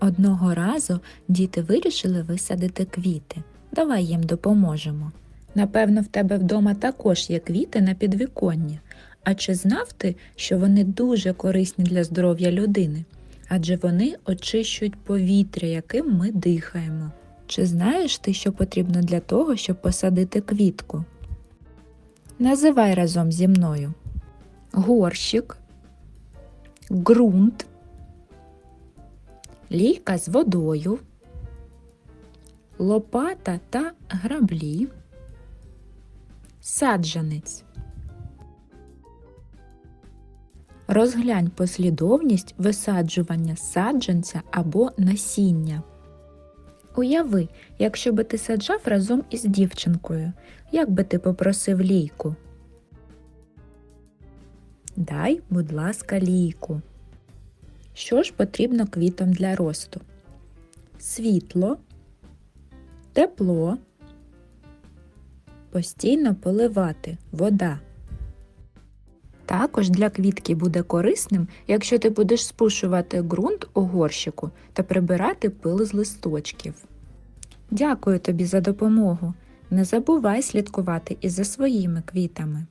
Одного разу діти вирішили висадити квіти. Давай їм допоможемо. Напевно, в тебе вдома також є квіти на підвіконні. А чи знав ти, що вони дуже корисні для здоров'я людини? Адже вони очищують повітря, яким ми дихаємо. Чи знаєш ти, що потрібно для того, щоб посадити квітку? Називай разом зі мною горщик, ґрунт, лійка з водою, лопата та граблі, саджанець. Розглянь послідовність висаджування саджанця або насіння. Уяви, якщо би ти саджав разом із дівчинкою, як би ти попросив лійку? Дай, будь ласка, лійку. Що ж потрібно квітам для росту? Світло, тепло, постійно поливати, вода. Також для квітки буде корисним, якщо ти будеш спушувати ґрунт у горщику та прибирати пил з листочків. Дякую тобі за допомогу. Не забувай слідкувати і за своїми квітами.